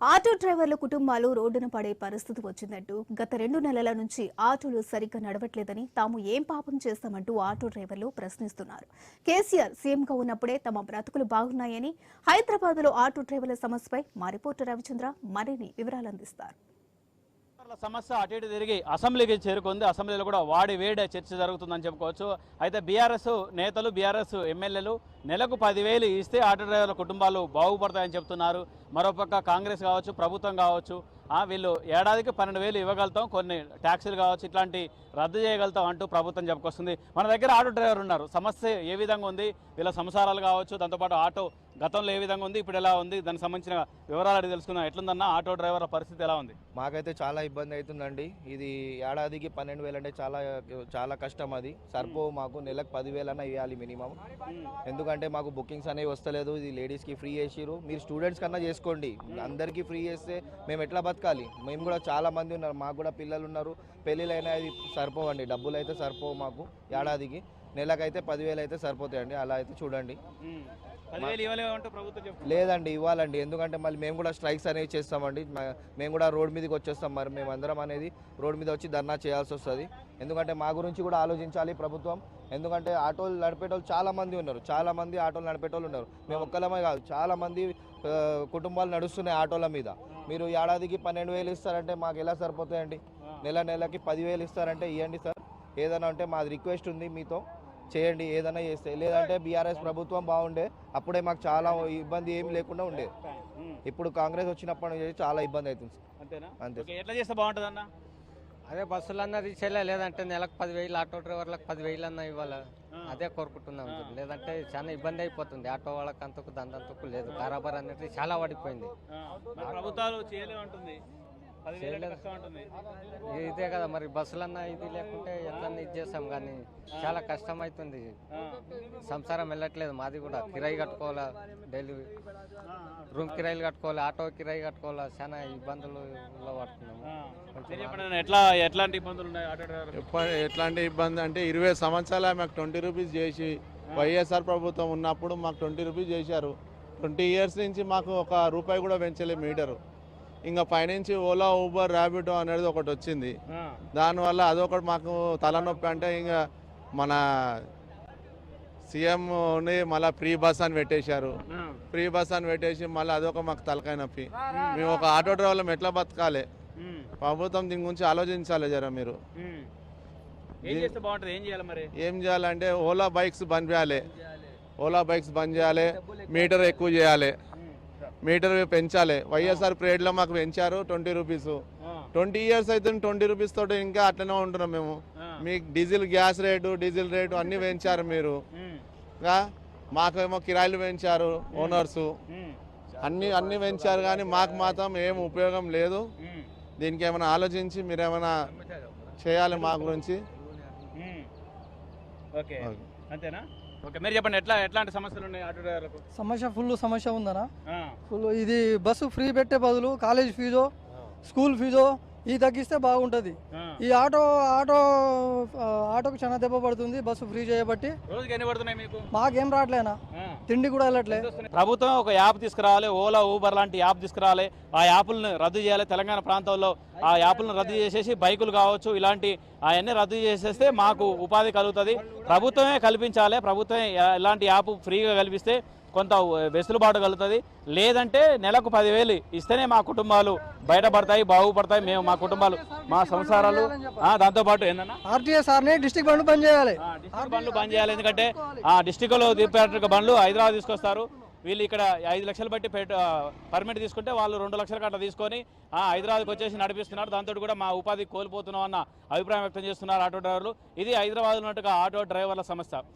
Auto డ్రైవర్ల కుటుంబాలు రోడ్డున పడే పరిస్థితి వచ్చిందంటూ గత రెండు నెలల నుంచి ఆటోలు సరిగ్గా నడవట్లేదని తాము ఏం పాపం చేస్తామంటూ ఆటో డ్రైవర్లు ప్రశ్నిస్తున్నారు. కేసీఆర్ సీఎంగా ఉన్నప్పుడే తమ బ్రతుకులు బాగున్నాయని హైదరాబాద్లో ఆటో డ్రైవర్ల సమస్యపై మా రిపోర్టర్ రవిచంద్ర మరిన్ని వివరాలు అందిస్తారు. సమస్య అటు ఇటు తిరిగి అసెంబ్లీకి చేరుకుంది. అసెంబ్లీలో కూడా వాడి వేడి చర్చ జరుగుతుందని చెప్పుకోవచ్చు. అయితే బీఆర్ఎస్ నేతలు బీఆర్ఎస్ ఎమ్మెల్యేలు నెలకు పదివేలు ఇస్తే ఆటో డ్రైవర్ల కుటుంబాలు బాగుపడతాయని చెప్తున్నారు మరోపక్క కాంగ్రెస్ కావచ్చు ప్రభుత్వం కావచ్చు వీళ్ళు ఏడాదికి పన్నెండు వేలు ఇవ్వగలుగుతాం కొన్ని ట్యాక్సీలు కావచ్చు ఇట్లాంటి రద్దు చేయగలుగుతాం అంటూ ప్రభుత్వం చెప్పుకొస్తుంది. మన దగ్గర ఆటో డ్రైవర్ ఉన్నారు. సమస్య ఏ విధంగా ఉంది? వీళ్ళ సంసారాలు కావచ్చు దాంతోపాటు ఆటో గతంలో ఏ విధంగా ఉంది ఇప్పుడు ఎలా ఉంది దానికి సంబంధించిన వివరాలు అడిగి తెలుసుకుందాం. ఎట్లుందన్న ఆటో డ్రైవర్ల పరిస్థితి ఎలా ఉంది? మాకైతే చాలా ఇబ్బంది అవుతుందండి. ఇది ఏడాదికి పన్నెండు వేలు అంటే చాలా చాలా కష్టం అది. సరిపో మాకు నెలకు పదివేలన్నా ఇవ్వాలి మినిమం. ఎందుకంటే మాకు బుకింగ్స్ అనేవి వస్తలేదు. ఇది లేడీస్కి ఫ్రీ చేసిరు మీరు స్టూడెంట్స్ కన్నా చేసుకోండి. అందరికీ ఫ్రీ చేస్తే మేము ఎట్లా బతకాలి? మేము కూడా చాలా మంది ఉన్నారు. మాకు కూడా పిల్లలు ఉన్నారు. పెళ్ళిళ్ళైనా అది సరిపోవండి. డబ్బులు అయితే సరిపోవు మాకు ఏడాదికి నెలకైతే పదివేలు అయితే సరిపోతాయండి. అలా అయితే చూడండి. లేదండి ఇవ్వాలండి. ఎందుకంటే మళ్ళీ మేము కూడా స్ట్రైక్స్ అనేవి చేస్తామండి. మేము కూడా రోడ్ మీదకి వచ్చేస్తాం. మరి మేము అందరం అనేది రోడ్ మీద వచ్చి ధర్నా చేయాల్సి వస్తుంది. ఎందుకంటే మా గురించి కూడా ఆలోచించాలి ప్రభుత్వం. ఎందుకంటే ఆటోలు నడిపేటోళ్ళు చాలా మంది ఉన్నారు. చాలా మంది ఆటోలు నడిపేటోళ్ళు ఉన్నారు. మేము ఒక్కలమే కాదు చాలా మంది కుటుంబాలు నడుస్తున్నాయి ఆటోల మీద. మీరు ఏడాదికి పన్నెండు వేలు ఇస్తారంటే మాకు ఎలా సరిపోతాయండి? నెల నెలకి పదివేలు ఇస్తారంటే ఇవ్వండి సార్. ఏదైనా ఉంటే మాది రిక్వెస్ట్ ఉంది మీతో. చేయండి ఏదైనా చేస్తే. లేదంటే బీఆర్ఎస్ ప్రభుత్వం బాగుండే అప్పుడే మాకు చాలా ఇబ్బంది ఏమి లేకుండా ఉండే. ఇప్పుడు కాంగ్రెస్ వచ్చినప్పటి నుంచి చాలా ఇబ్బంది అవుతుంది. అంతే. ఎట్లా చేస్తే బాగుంటుంది అన్న అదే బస్సులు అన్నది ఇచ్చేలే లేదంటే నెలకు పదివేలు ఆటో డ్రైవర్లకు పదివేలు అన్న ఇవ్వాలి? అదే కోరుకుంటున్నాం. లేదంటే చాలా ఇబ్బంది అయిపోతుంది. ఆటో వాళ్ళకి అంతకు దందంతకు లేదు. కారాబార్ అనేది చాలా పడిపోయింది. ప్రభుత్వాలు చేయలేమంటుంది. ఇదే కదా మరి బస్సులన్నా ఇది లేకుంటే ఎట్లన్నా ఇది చేస్తాం కానీ చాలా కష్టం అవుతుంది సంసారం వెళ్ళట్లేదు మాది కూడా. కిరాయి కట్టుకోవాలా డైలీ రూమ్ కిరాయిలు కట్టుకోవాలి ఆటో కిరాయి కట్టుకోవాలా చాలా ఇబ్బందులు పడుతున్నాము. ఎట్లా ఎట్లాంటి ఇబ్బందులు ఉన్నాయి ఎట్లాంటి ఇబ్బంది అంటే ఇరవై సంవత్సరాలు మాకు ట్వంటీ రూపీస్ చేసి వైఎస్ఆర్ ప్రభుత్వం ఉన్నప్పుడు మాకు ట్వంటీ రూపీస్ చేశారు. ట్వంటీ ఇయర్స్ నుంచి మాకు ఒక రూపాయి కూడా పెంచలే మీటరు. ఇంకా పైనుంచి ఓలా ఊబర్ ర్యాపిడో అనేది ఒకటి వచ్చింది. దానివల్ల అదొకటి మాకు తలనొప్పి అంటే ఇంకా మన సీఎంని మళ్ళీ ఫ్రీ బస్ అని పెట్టేశారు. ఫ్రీ బస్ అని పెట్టేసి మళ్ళీ అదొక మాకు తలకాయ నొప్పి. మేము ఒక ఆటో డ్రైవర్లం ఎట్లా బతకాలి? ప్రభుత్వం దీని గురించి ఆలోచించాలి జర మీరు. ఏం చేస్తే బాగుంటుంది? ఏం చేయాలి మరి? ఏం చేయాలంటే ఓలా బైక్స్ బంద్ చేయాలి. ఓలా బైక్స్ బంద్ చేయాలి. మీటర్ ఎక్కువ చేయాలి. మీటర్ పెంచాలి. వైఎస్ఆర్ పీరియడ్లో మాకు పెంచారు ట్వంటీ రూపీస్. ట్వంటీ ఇయర్స్ అయితే ట్వంటీ రూపీస్ తోటి ఇంకా అట్లనే ఉంటున్నాం మేము. మీకు diesel gas rate diesel rate అన్నీ పెంచారు మీరు. మాకేమో కిరాయిలు పెంచారు ఓనర్స్. అన్ని అన్ని పెంచారు కానీ మాకు మాత్రం ఏం ఉపయోగం లేదు. దీనికి ఏమైనా ఆలోచించి మీరు ఏమైనా చేయాలి మా గురించి. ఓకే. అంతేనా? ఓకే మీరు చెప్పండి ఎట్లా ఎట్లాంటి సమస్యలు ఉన్నాయి ఆటో డ్రైవర్లకు సమస్య ఫుల్ సమస్య ఉందనా ఫుల్ ఇది బస్సు ఫ్రీ పెట్టే బదులు కాలేజ్ ఫీజు స్కూల్ ఫీజు ఇది తగ్గిస్తే బాగుంటుంది. ఈ ఆటో ఆటో ఆటోకు చాలా దెబ్బ పడుతుంది. బస్సు ఫ్రీ చేయబట్టి. మీకు? రావట్లేనా. తిండి కూడా వెళ్ళట్లే ప్రభుత్వం ఒక యాప్ తీసుకురావాలి. ఓలా ఊబర్ లాంటి యాప్ తీసుకురావాలి. ఆ యాప్లను రద్దు చేయాలి. తెలంగాణ ప్రాంతంలో ఆ యాప్లను రద్దు చేసేసి బైకులు కావచ్చు ఇలాంటి అవన్నీ రద్దు చేసేస్తే మాకు ఉపాధి కలుగుతుంది. ప్రభుత్వమే కల్పించాలి. ప్రభుత్వమే ఎ- ఇలాంటి యాప్ ఫ్రీగా కల్పిస్తే కొంత వెసులుబాటు కలుగుతుంది. లేదంటే నెలకు పదివేలు ఇస్తేనే మా కుటుంబాలు బయటపడతాయి బాగుపడతాయి. మేము మా కుటుంబాలు మా సంసారాలు దాంతోపాటు ఆర్టీఎస్ ఆర్ని డిస్టిక్ బండ్ బంద్ చేయాలి. బండ్లు బంద్ చేయాలి. ఎందుకంటే ఆ డిస్టిక్లో బండ్లు హైదరాబాద్ తీసుకొస్తారు. వీళ్ళు ఇక్కడ ఐదు లక్షలు బట్టి పర్మిట్ తీసుకుంటే వాళ్ళు రెండు లక్షల కట్ట తీసుకొని ఆ, హైదరాబాద్కి వచ్చేసి నడిపిస్తున్నారు. దాంతో కూడా మా ఉపాధి కోల్పోతున్నాం అన్న అభిప్రాయం వ్యక్తం చేస్తున్నారు ఆటో డ్రైవర్లు. ఇది హైదరాబాద్ ఉన్నట్టుగా ఆటో డ్రైవర్ల సమస్య.